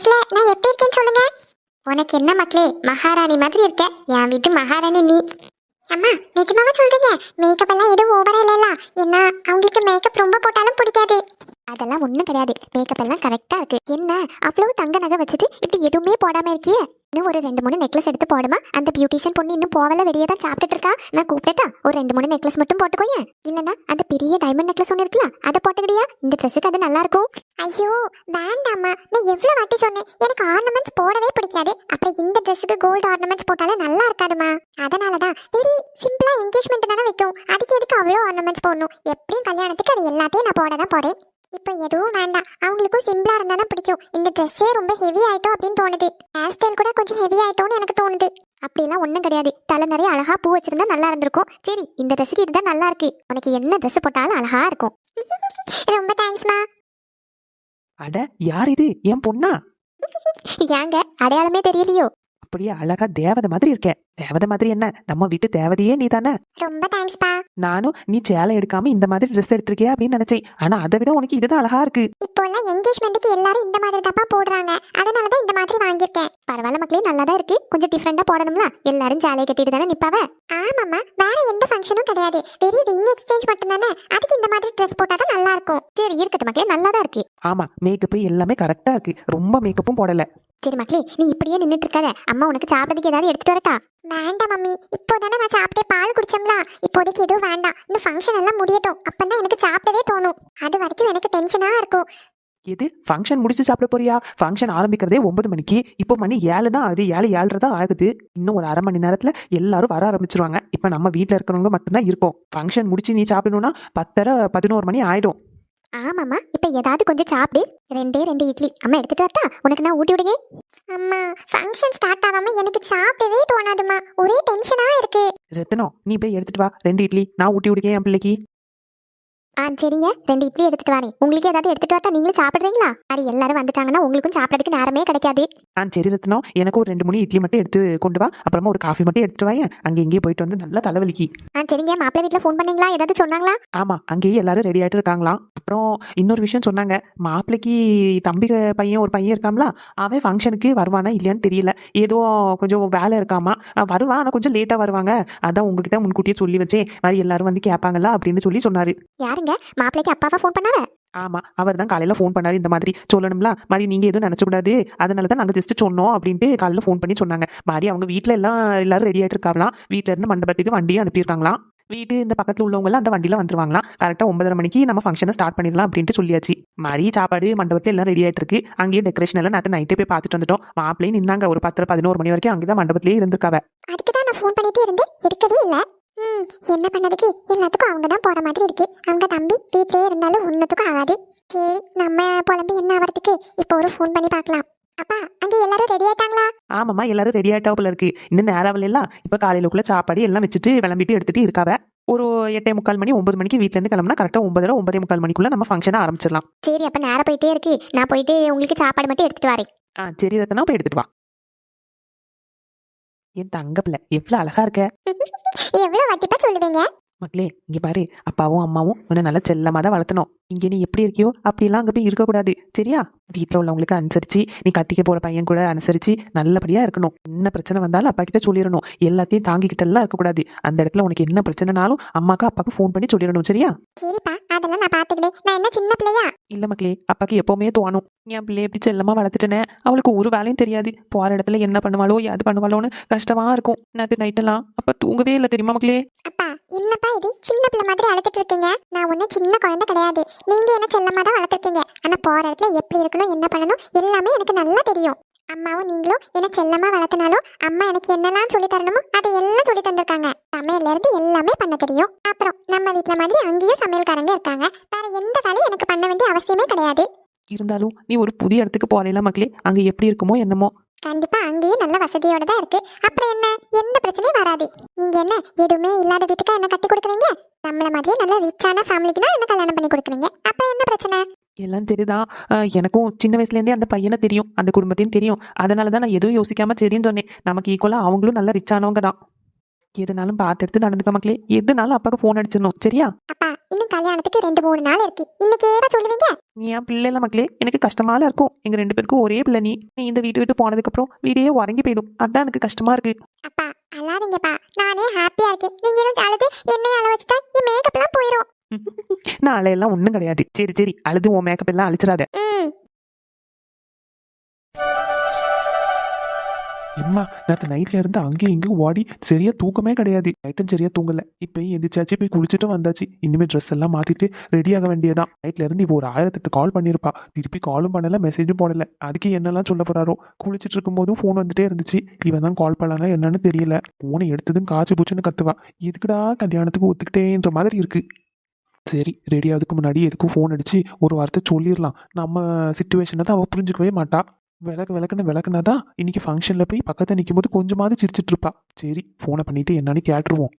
ட்ரெஸ்ல நான் எப்படி இருக்கேன்னு சொல்லுங்க. உனக்கு என்ன மக்களே மகாராணி மாதிரி இருக்க. என் வீட்டு மகாராணி நீ. அம்மா நிஜமாவா சொல்றீங்க? மேக்கப் எல்லாம் எதுவும் ஓவரா இல்லைல்ல என்ன அவங்களுக்கு மேக்கப் ரொம்ப போட்டாலும் பிடிக்காது. அதெல்லாம் ஒண்ணும் கிடையாது. மேக்கப் எல்லாம் கரெக்டா இருக்கு. என்ன அவ்வளவு தங்க நகை வச்சுட்டு இப்படி எதுவுமே போடாம இருக்கியே? இன்னும் ஒரு ரெண்டு மூணு நெக்லஸ் எடுத்து போடுமா? அந்த பியூட்டிஷியன் பொண்ணு இன்னும் போவல வெளியே தான் சாப்பிட்டுட்டு இருக்கா. நான் கூப்பிட்டா ஒரு ரெண்டு மூணு நெக்லஸ் மட்டும் போட்டுக்கோயேன் இல்லனா அந்த பெரிய டைமண்ட் நெக்லஸ் ஒன்று இருக்குல்ல அதை போட்டுக்கிடியா? இந்த ட்ரெஸ்ஸுக்கு அது நல்லா இருக்கும். ஐயோ வேண்டாம்மா. நான் எவ்வளவு வாட்டி சொன்னேன். எனக்கு ஆர்னமெண்ட்ஸ் போடவே பிடிக்காது. அப்புறம் இந்த ட்ரெஸ்ஸுக்கு கோல்டு ஆர்னமெண்ட்ஸ் போட்டாலும் நல்லா இருக்காதுமா. அதனால தான் வெரி சிம்பிளா என்கேஜ்மெண்ட் தானே வைக்கும். அதுக்கு எதுக்கு அவ்வளோ ஆர்னமெண்ட்ஸ் போடணும்? எப்படியும் கல்யாணத்துக்கு அது எல்லாத்தையும் நான் போட தான் போறேன். இப்போ எதுவும் வேண்டாம். அவங்களுக்கும் சிம்பிளா இருந்தா தான் பிடிக்கும். இந்த ட்ரெஸ்ஸே ரொம்ப ஹெவி ஆயிட்டோம் அப்படின்னு தோணுது. ஹேர் ஸ்டைல் கூட கொஞ்சம் ஹெவி ஆயிட்டோம்னு எனக்கு தோணுது. அப்படிலாம் ஒன்றும் கிடையாது. தலை நிறைய அழகா பூ வச்சிருந்தா நல்லா இருந்திருக்கும். சரி இந்த ட்ரெஸ்ஸுக்கு இதுதான் நல்லா இருக்கு. உனக்கு என்ன ட்ரெஸ் போட்டாலும் அழகா இருக்கும். ரொம்ப தேங்க்ஸ்மா அட யார் இது? என் பொண்ணா? ஏங்க அடையாளமே தெரியலையோ? அப்படியே அழகா தேவதை மாதிரி இருக்க. தேவதை மாதிரி என்ன? நம்ம வீட்டு தேவதையே நீ தானே ரொம்ப தேங்க்ஸ்பா நானும் நீ சேலை எடுக்காம இந்த மாதிரி ட்ரெஸ் எடுத்திருக்கியா அப்படின்னு நினைச்சேன். ஆனா அதை விட உனக்கு இதுதான் அழகா இருக்கு. இப்போ எல்லாம் என்கேஜ்மெண்ட்டுக்கு எல்லாரும் இந்த மாதிரி தப்பா போடுறாங்க. அதனால தான் இந்த மாதிரி வாங்கியிருக்கேன். பரவாயில்ல மக்களே நல்லா தான் இருக்கு. கொஞ்சம் டிஃப்ரெண்டா போடணும்ல? எல்லாரும் ஜாலியை கட்டிட்டு தானே நிப்பாவ? ஆமாம்மா வேற எந்த ஃபங்க்ஷனும் கிடையாது. பெரிய ரிங் எக்ஸ்சேஞ்ச் மட்டும் தானே. அதுக்கு இந்த மாதிரி ட்ரெஸ் போட்டா தான் நல்லா இருக்கும். சரி இருக்கட்டும் மக்களே நல்லா தான் இருக்கு. ஆமா மேக்கப் எல்லாமே கரெக்டா இருக்கு. ரொம்ப மேக்கப்பும் போடல. சரி மக்களே நீ இப்படியே நின்னுட்டு இருக்காத அம்மா உனக்கு சாப்பிட்றதுக்கு ஏதாவது எடுத்துட்டு வரட்டா? வேண்டாம் மம்மி. இப்போதானே நான் சாப்பிட்டே பால் குடிச்சோம்ல இப்போதைக்கு எதுவும் வேண்டாம். இந்த ஃபங்க்ஷன் எல்லாம் முடியட்டும். அப்பதான் எனக்கு சாப்பிடவே தோணும். அது வரைக்கும் எனக்கு டென்ஷனா இருக்கும். எது? ஃபங்க்ஷன் முடிச்சு சாப்பிட போறியா? ஃபங்க்ஷன் ஆரம்பிக்கிறதே ஒன்பது மணிக்கு. இப்போ மணி ஏழு தான் ஆகுது. ஏழு ஏழரை தான் ஆகுது. இன்னும் ஒரு அரை மணி நேரத்துல எல்லாரும் வர ஆரம்பிச்சிருவாங்க. இப்போ நம்ம வீட்டில் இருக்கிறவங்க மட்டும்தான் இருக்கோம். ஃபங்க்ஷன் முடிச்சு நீ சாப்பிடணும்னா பத்தரை பதினோரு மணி ஆயிடும். ஆமாம்மா இப்போ ஏதாவது கொஞ்சம் சாப்பிடு. ரெண்டே ரெண்டு இட்லி. அம்மா எடுத்துட்டு வரட்டா? உனக்கு நான் ஊட்டி விடுங்க அம்மா ஃபங்க்ஷன் ஸ்டார்ட் ஆகாம எனக்கு சாப்பிடவே தோணாதுமா ஒரே டென்ஷனா இருக்கு. ரத்தனம் நீ போய் எடுத்துட்டு வா. ரெண்டு இட்லி. நான் ஊட்டி விடுக்கேன் என் பிள்ளைக்கு. ஆ சரிங்க. ரெண்டு இட்லி எடுத்துட்டு வரேன். உங்களுக்கு ஏதாவது எடுத்துட்டு வரட்டா நீங்களும் சாப்பிடுறீங்களா? அது எல்லாரும் வந்துட்டாங்கன்னா உங்களுக்கும் சாப்பிடறதுக்கு நேரமே கிடைக்காது. ஆ சரி ரத்னம் எனக்கு ஒரு ரெண்டு மூணு இட்லி மட்டும் எடுத்து கொண்டு வா. அப்புறமா ஒரு காஃபி மட்டும் எடுத்துட்டு வாயேன். அங்கே இங்கேயே போயிட்டு வந்து நல்லா தலைவலிக்கு. ஆ சரிங்க. மாப்பிள்ளை வீட்டில் ஃபோன் பண்ணீங்களா? ஏதாவது சொன்னாங்களா? ஆமா அங்கேயே எல்லாரும் ரெடி ஆயிட்டு இருக்காங்களாம். அப்புறம் இன்னொரு விஷயம் சொன்னாங்க. மாப்பிள்ளைக்கு தம்பி பையன் ஒரு பையன் இருக்காம்ல அவன் ஃபங்க்ஷனுக்கு வருவானா இல்லையான்னு தெரியல. ஏதோ கொஞ்சம் வேலை இருக்காமா. வருவான் ஆனால் கொஞ்சம் லேட்டாக வருவாங்க. அதான் உங்ககிட்ட முன்கூட்டியே சொல்லி வச்சேன். மாதிரி எல்லாரும் வந்து கேட்பாங்கல்ல அப்படின்னு சொல்லி சொன்னாரு. யாருங்க மாப்பிள்ளைக்கு அப்பாவா ஃபோன் பண்ணாவ ஆமா அவர் தான் காலையில ஃபோன் பண்ணாரு இந்த மாதிரி. சொல்லணும்ல மாதிரி நீங்க எதுவும் நினைச்சக்கூடாது. அதனால தான் நாங்க ஜஸ்ட் சொன்னோம் அப்படின்ட்டு காலையில ஃபோன் பண்ணி சொன்னாங்க. மாதிரி அவங்க வீட்ல எல்லாம் எல்லாரும் ரெடி ஆயிட்டு இருக்காங்களாம். வீட்ல இருந்து மண்டபத்துக்கு வண்டியும் அனுப்பியிருக்காங்களாம். வீட்டு இந்த பக்கத்துல உள்ளவங்க எல்லாம் அந்த வண்டியில வந்துருவாங்களாம். கரெக்டா ஒன்பதரை மணிக்கு நம்ம ஃபங்க்ஷனை ஸ்டார்ட் பண்ணிடலாம் அப்படின்ட்டு சொல்லியாச்சு. மாதிரி சாப்பாடு மண்டபத்துல எல்லாம் ரெடி ஆயிட்டு இருக்கு. அங்கேயே டெக்கரேஷன் எல்லாம் நேற்று நைட்டே போய் பார்த்துட்டு வந்துட்டோம். மாப்பிள்ளையும் நின்னாங்க. ஒரு பத்தரை பதினோரு மணி வரைக்கும் அங்கேதான் மண்டபத்திலேயே இருந்திருக்காவ. அதுக்கு தான் நான் ஃபோன் பண்ணிட்டே இருந்தேன். எடுக்கவே இல்லை. ம் என்ன பண்ணதுக்கு? எல்லாத்துக்கும் அவங்க தான் போற மாதிரி இருக்கு. அவங்க தம்பி வீட்லயே இருந்தாலும் ஒன்றுத்துக்கும் ஆகாது. சரி நம்ம புலம்பி என்ன ஆகிறதுக்கு இப்போ ஒரு ஃபோன் பண்ணி பார்க்கலாம். அப்பா அங்கே எல்லாரும் ரெடி ஆயிட்டாங்களா? ஆமாம்மா எல்லாரும் ரெடி ஆயிட்டாப்புல இருக்கு. இன்னும் நேரம் எல்லாம் இப்ப காலையிலக்குள்ள சாப்பாடு எல்லாம் வச்சுட்டு விளம்பிட்டு எடுத்துட்டு இருக்காவ. ஒரு எட்டே முக்கால் மணி ஒன்பது மணிக்கு வீட்ல இருந்து கிளம்புனா கரெக்டா ஒன்பதரை ஒன்பதே முக்கால் மணிக்குள்ள நம்ம ஃபங்க்ஷனை ஆரம்பிச்சிடலாம். சரி அப்ப நேரம் போயிட்டே இருக்கு. நான் போயிட்டு உங்களுக்கு சாப்பாடு மட்டும் எடுத்துட்டு வரேன். ஆ சரி ரத்தனா போய் எடுத்துட்டு வா. என் தங்க பிள்ளை எவ்வளவு அழகா இருக்க? எவ்வளவு வட்டிப்பா சொல்லுவீங்க? மக்களே இங்க பாரு அப்பாவும் அம்மாவும் உன்னை நல்லா செல்லமா தான் வளர்த்தணும். இங்க நீ எப்படி இருக்கியோ அப்படிலாம் அங்க போய் இருக்கக்கூடாது. சரியா? வீட்டில் உள்ளவங்களுக்கு அனுசரிச்சு நீ கட்டிக்க போற பையன் கூட அனுசரிச்சு நல்லபடியா இருக்கணும். என்ன பிரச்சனை வந்தாலும் அப்பா கிட்ட சொல்லிடணும். எல்லாத்தையும் தாங்கிக்கிட்டெல்லாம் இருக்கக்கூடாது. அந்த இடத்துல உனக்கு என்ன பிரச்சனைனாலும் அம்மாக்கு அப்பாக்கு ஃபோன் பண்ணி சொல்லிடணும். சரியா? சரிப்பா அதெல்லாம் நான் பாத்துக்கிட்டேன் நான் என்ன சின்ன பிள்ளையா? இல்ல மக்களே அப்பாக்கு எப்பவுமே தோணும். என் பிள்ளைய எப்படி செல்லமா வளர்த்துட்டேனே? அவளுக்கு ஒரு வேலையும் தெரியாது. போற இடத்துல என்ன பண்ணுவாளோ யாது பண்ணுவாளோன்னு கஷ்டமா இருக்கும். நேற்று நைட்டெல்லாம் அப்ப தூங்கவே இல்லை தெரியுமா மக்களே? அப்பா என்னப்பா இது? சின்ன பிள்ளை மாதிரி அழுத்துட்டு இருக்கீங்க. நான் ஒன்றும் சின்ன குழந்தை கிடையாது. நீங்கள் என்ன செல்லமாக தான் வளர்த்துருக்கீங்க? ஆனால் போகிற இடத்துல எப்படி இருக்கணும் என்ன பண்ணணும் எல்லாமே எனக்கு நல்லா தெரியும். அம்மாவும் நீங்களும் என்ன செல்லமாக வளர்த்தினாலும் அம்மா எனக்கு என்னெல்லாம் சொல்லி தரணுமோ அதை எல்லாம் சொல்லி தந்திருக்காங்க சமையல்லேருந்து எல்லாமே பண்ண தெரியும். அப்புறம் நம்ம வீட்டில் மாதிரி அங்கேயும் சமையல்காரங்க இருக்காங்க. வேற எந்த வேலையும் எனக்கு பண்ண வேண்டிய அவசியமே கிடையாது. இருந்தாலும் நீ ஒரு புதிய இடத்துக்கு போறேல மக்களே? அங்கே எப்படி இருக்குமோ என்னமோ? கண்டிப்பா அங்கேயும் நல்ல வசதியோட தான் இருக்கு. அப்புறம் என்ன? எந்த பிரச்சனையும் வராது. நீங்க என்ன எதுவுமே இல்லாத வீட்டுக்கு என்ன கட்டி கொடுக்குறீங்க? நம்மள மாதிரியே நல்ல ரிச்சான ஃபேமிலிக்கு தான் என்ன கல்யாணம் பண்ணி கொடுக்குறீங்க? அப்புறம் என்ன பிரச்சனை? எல்லாம் தெரியுதா எனக்கும் சின்ன வயசுல இருந்தே அந்த பையனை தெரியும். அந்த குடும்பத்தையும் தெரியும். அதனால தான் நான் எதுவும் யோசிக்காம சரின்னு சொன்னேன். நமக்கு ஈக்குவலா அவங்களும் நல்ல ரிச்சானவங்க தான். எதுனாலும் பார்த்து எடுத்து நடந்துக்க மக்களே. எதுனாலும் அப்பாவுக்கு ஃபோன் அடிச்சிடணும். சரியா? அப்பா இன்னும் கல்யாணத்துக்கு ரெண்டு மூணு நாள் இருக்கு. இன்னைக்கே தான் சொல்லுவீங்க? நீ என் பிள்ளை இல்லை மக்களே. எனக்கு கஷ்டமால இருக்கும். எங்க ரெண்டு பேருக்கும் ஒரே பிள்ளை நீ. நீ இந்த வீட்டு விட்டு போனதுக்கப்புறம் வீடே உறங்கி போயிடும். அதான் எனக்கு கஷ்டமா இருக்கு. அப்பா அழாதீங்கப்பா. நானே ஹாப்பியா இருக்கேன். நீங்க இன்னும் அழுது என்னைய அழ வச்சுட்டா என் மேக்கப் எல்லாம் போயிடும் நான் அலையெல்லாம் ஒன்றும் கிடையாது. சரி சரி. அழுது உன் மேக்கப் எல்லாம் அழிச்சிடாத. எம்மா நேற்று நைட்ல இருந்து அங்கேயும் இங்கேயும் ஓடி சரியா தூக்கமே கிடையாது. நைட்டும் சரியா தூங்கல. இப்போ எந்திரிச்சாச்சு போய் குளிச்சுட்டு வந்தாச்சு. இனிமே ட்ரெஸ் எல்லாம் மாத்திட்டு ரெடி ஆக வேண்டியதான் நைட்ல இருந்து இப்போ ஒரு ஆயிரத்தெட்டு கால் பண்ணியிருப்பா திருப்பி காலும் பண்ணல மெசேஜும் போடல. அதுக்கு என்னெல்லாம் சொல்ல போறாரோ? குளிச்சுட்டு இருக்கும்போதும் ஃபோன் வந்துட்டே இருந்துச்சு. இவன் தான் கால் பண்ணானா என்னன்னு தெரியல. ஃபோனை எடுத்ததும் காய்ச்சி பூச்சுன்னு கத்துவா. எதுக்குடா கல்யாணத்துக்கு ஒத்துக்கிட்டேன்ற மாதிரி இருக்கு. சரி ரெடி முன்னாடி எதுக்கும் ஃபோன் அடிச்சு ஒரு வார்த்தை சொல்லிடலாம். நம்ம சுச்சுவேஷனை தான் அவள் புரிஞ்சுக்கவே மாட்டா. விளக்கு விளக்குன்னு விளக்குனா தான் இன்னைக்கு ஃபங்க்ஷனில் போய் பக்கத்தில் நிற்கும் போது கொஞ்சமாவது சிரிச்சிட்டு இருப்பா சரி ஃபோனை பண்ணிட்டு என்னன்னு கேட்டுருவோம்.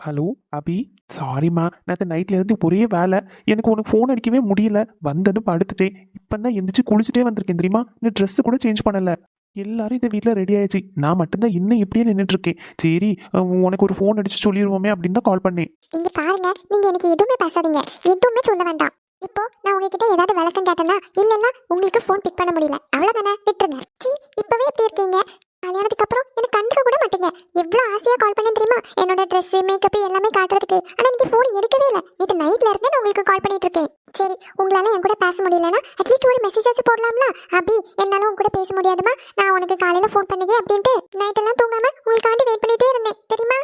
ஹலோ அபி? சாரிம்மா நேற்று நைட்லேருந்து ஒரே வேலை. எனக்கு உனக்கு ஃபோன் அடிக்கவே முடியல. வந்ததும் படுத்துட்டேன். இப்போ தான் எந்திரிச்சு குளிச்சுட்டே வந்திருக்கேன் தெரியுமா? இன்னும் ட்ரெஸ்ஸு கூட சேஞ்ச் பண்ணலை. எல்லாரும் இந்த வீட்டில் ரெடி ஆயிடுச்சு. நான் மட்டும்தான் இன்னும் இப்படியே நின்றுட்டுருக்கேன் சரி உனக்கு ஒரு ஃபோன் அடிச்சு சொல்லிடுவோமே அப்படின்னு தான் கால் பண்ணேன். இங்கே பாருங்க நீங்கள் எனக்கு எதுவுமே பேசாதீங்க. எதுவுமே சொல்ல வேண்டாம். இப்போ நான் உங்ககிட்ட ஏதாவது விளக்கம் கேட்டேன்னா இல்லைன்னா உங்களுக்கு ஃபோன் பிக் பண்ண முடியல. அவ்வளோதானே விட்டுருங்க. சீ இப்போவே எப்படி இருக்கீங்க? கல்யாணத்துக்கு அப்புறம் எனக்கு கண்டுக்க கூட மாட்டீங்க. எவ்வளோ ஆசையா கால் பண்ணேன் தெரியுமா? என்னோட ட்ரெஸ் மேக்கப் எல்லாமே காட்டுறதுக்கு. ஆனா நீங்க ஃபோன் எடுக்கவே இல்லை. இது நைட்ல இருந்து நான் உங்களுக்கு கால் பண்ணிட்டு இருக்கேன். சரி உங்களால என் கூட பேச முடியலன்னா அட்லீஸ்ட் ஒரு மெசேஜ் ஆச்சு போடலாம்ல? அபி என்னால உங்க கூட பேச முடியாதுமா? நான் உனக்கு காலையில ஃபோன் பண்ணீங்க அப்படின்ட்டு நைட் எல்லாம் தூங்காம உங்களுக்காண்டி வெயிட் பண்ணிட்டே இருந்தேன் தெரியுமா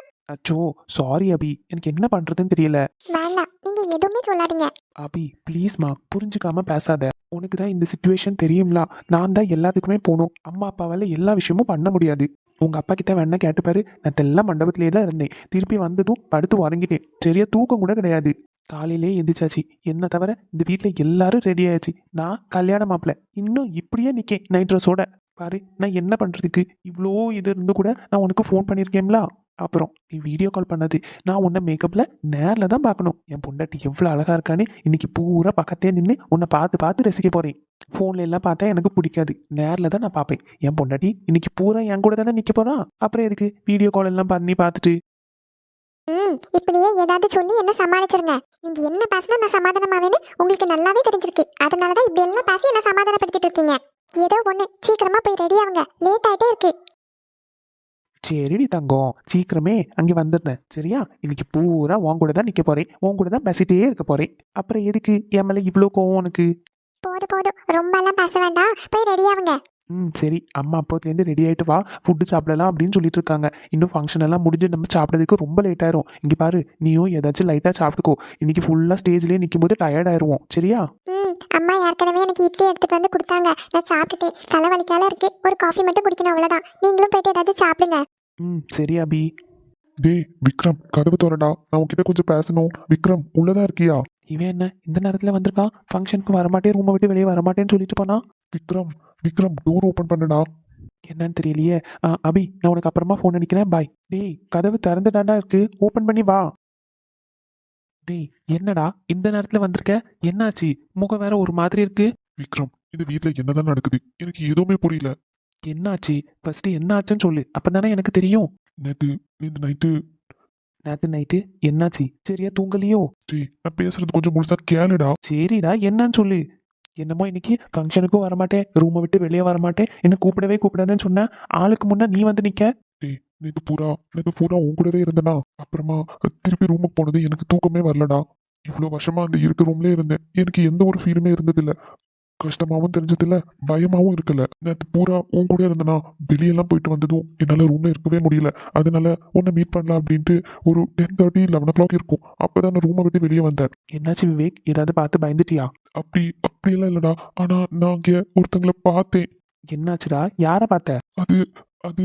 அச்சோ சாரி அபி. எனக்கு என்ன பண்ணுறதுன்னு தெரியல. வேண்டாம் நீங்க எதுவுமே சொல்லாதீங்க. அபி ப்ளீஸ்மா புரிஞ்சுக்காம பேசாத. உனக்கு தான் இந்த சுச்சுவேஷன் தெரியும்ல. நான் தான் எல்லாத்துக்குமே போகணும். அம்மா அப்பாவால் எல்லா விஷயமும் பண்ண முடியாது. உங்க அப்பா கிட்ட வேணா கேட்டுப்பாரு. நான் தெல்லாம் மண்டபத்திலே தான் இருந்தேன். திருப்பி வந்ததும் படுத்து உறங்கிட்டேன். சரியா தூக்கம் கூட கிடையாது. காலையிலே எந்திரிச்சாச்சு. என்ன தவிர இந்த வீட்டில் எல்லாரும் ரெடி ஆயாச்சு. நான் கல்யாண மாப்பிள்ள இன்னும் இப்படியே நிற்கேன் நைட் ட்ரெஸ்ஸோட பாரு நான் என்ன பண்ணுறதுக்கு இவ்வளோ இது இருந்து கூட நான் உனக்கு ஃபோன் பண்ணியிருக்கேன்ல. அப்புறம் நீ வீடியோ கால் பண்ணது. நான் உன்னை மேக்கப்பில் நேரில் தான் பார்க்கணும். என் பொண்டாட்டி எவ்வளோ அழகாக இருக்கான்னு இன்னைக்கு பூரா பக்கத்தே நின்று உன்னை பார்த்து பார்த்து ரசிக்க போகிறேன் ஃபோன்ல எல்லாம் பார்த்தா எனக்கு பிடிக்காது. நேரில் தான் நான் பார்ப்பேன். என் பொண்டாட்டி இன்னைக்கு பூரா என் கூட தானே நிற்க போகிறான் அப்புறம் எதுக்கு? வீடியோ கால் எல்லாம் பண்ணி பார்த்துட்டு. ம் இப்படியே ஏதாவது சொல்லி என்ன சமாளிச்சிருங்க. நீங்க என்ன பேசினா நான் சமாதானமாவேன்னு உங்களுக்கு நல்லாவே தெரிஞ்சிருக்கு. அதனாலதான் இப்படி எல்லாம் பேசி என்ன சமாதானப்படுத்திட்டு இருக்கீங்க. ஏதோ ஒண்ணு. சீக்கிரமா போய் ரெடி ஆகுங்க லேட் ஆயிட்டே இருக்கு. சரிடி தங்கம். சீக்கிரமே அங்கே வந்துடுறேன் சரியா? இன்னைக்கு பூரா உன் கூட தான் நிற்க போகிறேன் உன் கூட தான் பேசிட்டே இருக்க போகிறேன் அப்புறம் எதுக்கு? என் மேலே இவ்வளோ கோவம் உனக்கு? போதும் போதும். ரொம்ப எல்லாம் பேச வேண்டாம். போய் ரெடி ஆகுங்க ம் சரி. அம்மா அப்போத்துலேருந்து ரெடி ஆகிட்டு வா. ஃபுட்டு சாப்பிடலாம் அப்படின்னு சொல்லிட்டு இருக்காங்க. இன்னும் ஃபங்க்ஷன் எல்லாம் முடிஞ்சு நம்ம சாப்பிட்றதுக்கு ரொம்ப லேட் ஆயிரும். இங்கே பாரு நீயும் ஏதாச்சும் லைட்டாக சாப்பிட்டுக்கோ. இன்னைக்கு ஃபுல்லாக ஸ்டேஜ்லேயே நிற்கும் போது டயர்ட் ஆயிருவோம். சரியா? ம் அம்மா ஏற்கனவே எனக்கு இட்லி எடுத்துட்டு வந்து கொடுத்தாங்க. நான் சாப்பிட்டுட்டேன். தலைவலிக்கால இருக்கு. ஒரு காஃபி மட்டும் குடிக்கணும் அவ்வளவுதான். நீங்களும் போயிட்டு ஏதாவது சாப்பிடுங்க. ம் சரி அபி டேய் விக்ரம் கதவு திறடா. நான் உன்கிட்ட கொஞ்சம் பேசணும். விக்ரம் உள்ளதா இருக்கியா? இவன் என்ன இந்த நேரத்தில் வந்திருக்கான் ஃபங்க்ஷனுக்கு வரமாட்டேன் ரூமை விட்டு வெளியே வரமாட்டேன்னு சொல்லிட்டு போனா? விக்ரம் விக்ரம் டோர் ஓபன் பண்ணுடா. என்னன்னு தெரியலையே. அபி நான் உனக்கு அப்புறமா ஃபோன் அடிக்கிறேன். பாய் டேய் கதவு திறந்துடாண்டா இருக்கு. ஓப்பன் பண்ணி வா. டேய் என்னடா? இந்த நேரத்துல வந்திருக்க? என்னாச்சு? முகம் வேற ஒரு மாதிரி இருக்கு. விக்ரம் இந்த வீட்ல என்னதான் நடக்குது? எனக்கு எதுவுமே புரியல. என்னாச்சு? ஃபர்ஸ்ட் என்ன ஆச்சுன்னு சொல்லு. அப்பதானே எனக்கு தெரியும். நேத்து நேத்து நைட்டு நேத்து நைட்டு என்னாச்சு? சரியா தூங்கலையோ? டேய் நான் பேசுறது கொஞ்சம் முழுசா கேளுடா. சரிடா என்னன்னு சொல்லு. என்னமோ இன்னைக்கு ஃபங்க்ஷனுக்கும் வரமாட்டேன். ரூமை விட்டு வெளியே வரமாட்டேன். என்ன கூப்பிடவே கூப்பிடாதுன்னு சொன்ன ஆளுக்கு முன்ன நீ வந்து நிக்க. டேய் நேத்து பூரா நேத்து பூரா உன் கூடவே இருந்தனா? அப்புறமா திருப்பி ரூமுக்கு போனது எனக்கு தூக்கமே வரலடா. இவ்வளோ வருஷமா அந்த இருக்க ரூம்லயே இருந்தேன். எனக்கு எந்த ஒரு ஃபீலுமே இருந்ததில்ல. கஷ்டமாவும் தெரிஞ்சதில்ல பயமாவும் இருக்கல. நேத்து பூரா உன் கூட இருந்தனா வெளியெல்லாம் போயிட்டு வந்ததும் என்னால ரூம்ல இருக்கவே முடியல. அதனால உன்னை மீட் பண்ணலாம் அப்படின்ட்டு ஒரு ten thirty eleven o'clock இருக்கும். அப்பதான் நான் ரூமை விட்டு வெளியே வந்தேன். என்னாச்சு விவேக்? ஏதாவது பார்த்து பயந்துட்டியா? அப்படி அப்படியெல்லாம் இல்லடா. ஆனா நான் அங்க ஒருத்தங்களை பார்த்தேன். என்னாச்சுடா? யாரை பார்த்த? அது அது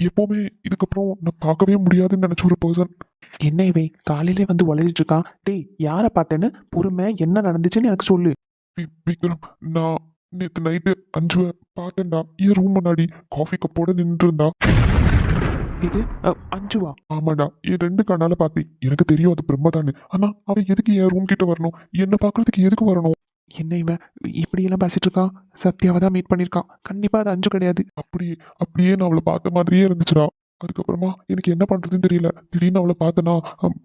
எப்பவுமே இதுக்கப்புறம் நான் பார்க்கவே முடியாதுன்னு நினைச்ச ஒரு பர்சன் என்ன இவன்? காலையிலே வந்து உளறிட்டு இருக்கான். டேய் யாரை பார்த்தேன்னு? பொறுமை என்ன நடந்துச்சுன்னு எனக்கு சொல்லு. விக்ரம் நான் நேத்து நைட்டு அஞ்சு பார்த்தேன்டா. என் ரூம் முன்னாடி காஃபி கப்போட நின்று இருந்தா இது அஞ்சுவா? ஆமாடா. என் ரெண்டு கண்ணால பார்த்தேன் எனக்கு தெரியும் அது பிரம்மதான்னு. ஆனா அவன் எதுக்கு என் ரூம் கிட்ட வரணும்? என்ன பார்க்கறதுக்கு எதுக்கு வரணும்? என்ன இவன்? இப்படியெல்லாம் பேசிட்டு இருக்கான்? சத்யாவை தான் மீட் பண்ணியிருக்கான். கண்டிப்பா அது அஞ்சு கிடையாது. அப்படி அப்படியே நான் அவளை பார்த்த மாதிரியே இருந்துச்சுடா. அதுக்கப்புறமா எனக்கு என்ன பண்ணுறதுன்னு தெரியல. திடீர்னு அவளை பார்த்தனா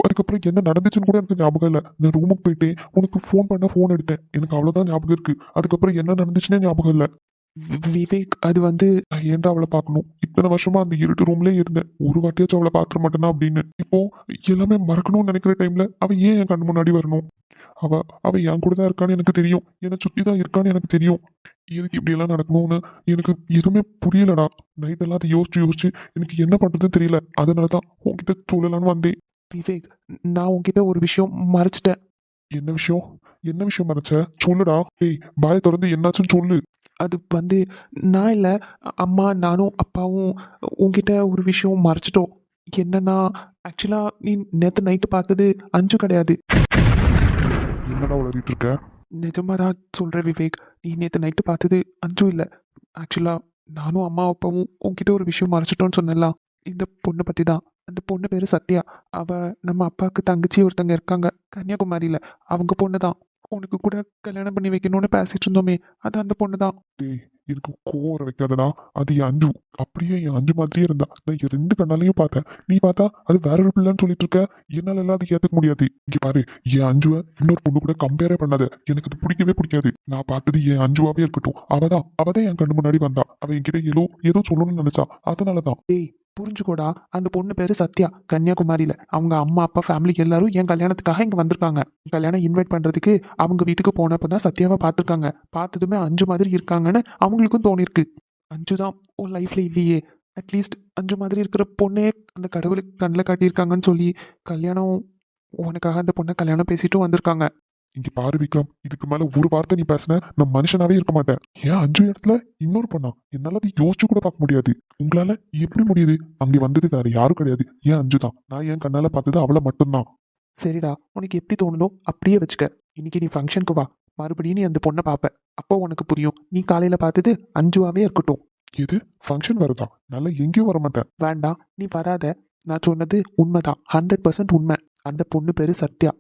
அதுக்கப்புறம் என்ன நடந்துச்சுன்னு கூட எனக்கு ஞாபகம் இல்லை. நான் ரூமுக்கு போயிட்டு உனக்கு ஃபோன் பண்ண ஃபோன் எடுத்தேன். எனக்கு அவ்வளோதான் ஞாபகம் இருக்குது அதுக்கப்புறம் என்ன நடந்துச்சுன்னே ஞாபகம் இல்லை. விவேக் அது வந்து ஏன்டா அவளை பார்க்கணும்? இத்தனை வருஷமா அந்த இருட்டு ரூம்லயே இருந்தேன். ஒரு வாட்டியாச்சும் அவளை பார்த்துட மாட்டேனா? அப்படின்னு. இப்போ எல்லாமே மறக்கணும்னு நினைக்கிற டைம்ல அவ ஏன் என் கண் முன்னாடி வரணும்? அவ அவ என் கூட தான் இருக்கான்னு எனக்கு தெரியும். என்னை சுத்தி தான் இருக்கான்னு எனக்கு தெரியும். எதுக்கு இப்படி எல்லாம் நடக்கணும்னு எனக்கு எதுவுமே புரியலடா. நைட் எல்லாம் அதை யோசிச்சு யோசிச்சு எனக்கு என்ன பண்ணுறதுன்னு தெரியல. அதனால தான் உங்ககிட்ட சொல்லலான்னு வந்தேன். விவேக் நான் உங்ககிட்ட ஒரு விஷயம் மறைச்சிட்டேன். என்ன விஷயம்? என்ன விஷயம் மறைச்ச? சொல்லுடா. டேய் பாய திறந்து என்னாச்சுன்னு சொல்லு. அது வந்து நான் இல்லை அம்மா நானும் அப்பாவும் உன்கிட்ட ஒரு விஷயம் மறைச்சிட்டோம். என்னன்னா ஆக்சுவலாக நீ நேற்று நைட்டு பார்த்தது அஞ்சு கிடையாது. என்னடா உளறிட்டு இருக்க? நிஜமாக தான் சொல்கிறேன் விவேக். நீ நேற்று நைட்டு பார்த்தது அஞ்சும் இல்லை. ஆக்சுவலாக நானும் அம்மா அப்பாவும் உன்கிட்ட ஒரு விஷயம் மறைச்சிட்டோன்னு சொன்னல இந்த பொண்ணை பற்றி தான் அந்த பொண்ணு பேர் சத்யா. அவள் நம்ம அப்பாவுக்கு தங்கச்சி ஒருத்தங்க இருக்காங்க. கன்னியாகுமரியில். அவங்க பொண்ணு தான் உனக்கு கூட கல்யாணம் பண்ணி வைக்கணும்னு பேசிட்டு இருந்தோமே. அது அந்த பொண்ணு தான் டேய் எனக்கு கோவம் வைக்காதடா. அது என் அஞ்சு அப்படியே என் அஞ்சு மாதிரியே இருந்தா. நான் என் ரெண்டு கண்ணாலையும் பார்த்தேன். நீ பார்த்தா அது வேற ஒரு பிள்ளைன்னு சொல்லிட்டு இருக்க. என்னால எல்லாம் அது ஏத்துக்க முடியாது. இங்க பாரு என் அஞ்சுவை இன்னொரு பொண்ணு கூட கம்பேரே பண்ணாத. எனக்கு அது பிடிக்கவே பிடிக்காது. நான் பார்த்தது என் அஞ்சுவாவே இருக்கட்டும். அவதான் அவதான் என் கண்ணு முன்னாடி வந்தா. அவ என்கிட்ட ஏதோ ஏதோ சொல்லணும்னு நினைச்சா. அதனாலதான். ஏய் புரிஞ்சுக்கோடா. அந்த பொண்ணு பேரு சத்யா. கன்னியாகுமரியில. அவங்க அம்மா அப்பா ஃபேமிலி எல்லாரும் என் கல்யாணத்துக்காக இங்க வந்திருக்காங்க. கல்யாணம் இன்வைட் பண்றதுக்கு அவங்க வீட்டுக்கு போனப்பதான் சத்யாவை பார்த்துருக்காங்க. பார்த்ததுமே அஞ்சு மாதிரி இருக்காங்கன்னு அவங்களுக்கும் தோணிருக்கு. அஞ்சு தான் உன் லைஃப்ல இல்லையே. அட்லீஸ்ட் அஞ்சு மாதிரி இருக்கிற பொண்ணே அந்த கடவுளுக்கு கண்ணில் காட்டியிருக்காங்கன்னு சொல்லி கல்யாணம் உனக்காக அந்த பொண்ணை கல்யாணம் பேசிட்டும் வந்திருக்காங்க. இங்க பாரு விக்ரம் இதுக்கு மேல ஒரு வார்த்தை நீ பேசின நான் மனுஷனாவே இருக்க மாட்டேன். ஏன் அஞ்சு இடத்துல இன்னொரு பொண்ணா? என்னால அதை யோசிச்சு கூட பார்க்க முடியாது. உங்களால எப்படி முடியுது? அங்க வந்தது வேற யாரும் கிடையாது. ஏன் அஞ்சு தான்? நான் என் கண்ணால பார்த்தது அவளை மட்டும்தான். சரிடா உனக்கு எப்படி தோணுதோ அப்படியே வச்சுக்க. இன்னைக்கு நீ ஃபங்க்ஷனுக்கு வா. மறுபடியும் நீ அந்த பொண்ணை பார்ப்ப. அப்போ உனக்கு புரியும். நீ காலையில பார்த்தது அஞ்சுவாவே இருக்கட்டும். எது ஃபங்க்ஷன் வருதா நல்லா எங்கேயும் வர மாட்டேன். வேண்டாம் நீ வராத. நான் சொன்னது உண்மைதான். ஹண்ட்ரட் பர்சன்ட் உண்மை. அந்த பொண்ணு பேரு சத்யா.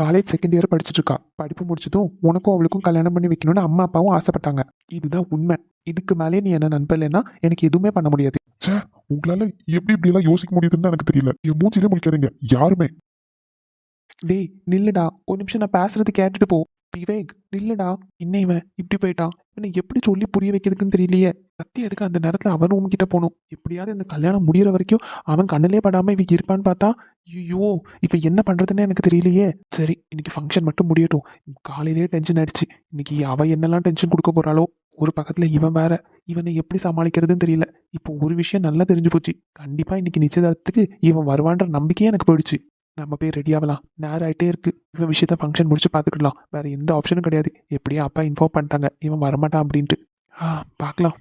காலேஜ் செகண்ட் இயர் படிச்சுட்டு இருக்கா. படிப்பு முடிச்சதும் உனக்கும் அவளுக்கும் கல்யாணம் பண்ணி வைக்கணும்னு அம்மா அப்பாவும் ஆசைப்பட்டாங்க. இதுதான் உண்மை. இதுக்கு மேலே நீ என்ன நண்பலைன்னா எனக்கு எதுவுமே பண்ண முடியாது. உங்களால எப்படி இப்படி எல்லாம் யோசிக்க முடியுதுன்னு எனக்கு தெரியல. என் மூச்சிலே முடிக்காதீங்க யாருமே? டேய் நில்லுடா. ஒரு நிமிஷம் நான் பேசுறது கேட்டுட்டு போ. விவேக் நில்லடா என்ன இவன்? இப்படி போயிட்டான். இவனை எப்படி சொல்லி புரிய வைக்கிறதுக்குன்னு தெரியலையே. சத்தி எதுக்கு அந்த நேரத்தில் அவன் ரூம் கிட்ட போகணும்? எப்படியாவது இந்த கல்யாணம் முடியிற வரைக்கும் அவன் கண்ணிலே படாம இவங்க இருப்பான்னு பார்த்தா ஐயோ இப்போ என்ன பண்றதுன்னு எனக்கு தெரியலையே. சரி இன்னைக்கு ஃபங்க்ஷன் மட்டும் முடியட்டும். காலையிலேயே டென்ஷன் ஆயிடுச்சு. இன்னைக்கு அவ என்னெல்லாம் டென்ஷன் கொடுக்க போறாளோ? ஒரு பக்கத்துல இவன் வேற. இவனை எப்படி சமாளிக்கிறதுன்னு தெரியல. இப்போ ஒரு விஷயம் நல்லா தெரிஞ்சு போச்சு. கண்டிப்பா இன்னைக்கு நிச்சயதார்த்தத்துக்கு இவன் வருவான்ற நம்பிக்கையே எனக்கு போயிடுச்சு. நம்ம போய் ரெடி ஆகலாம். நேரம் ஆகிட்டே இருக்குது இவன் விஷயத்த ஃபங்க்ஷன் முடிச்சு பார்த்துக்கலாம் வேறு எந்த ஆப்ஷனும் கிடையாது. எப்படியும் அப்பா இன்ஃபார்ம் பண்ணிட்டாங்க. இவன் வரமாட்டான் அப்படின்ட்டு. ஆ பார்க்கலாம்.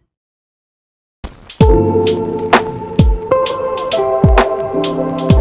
Thank you.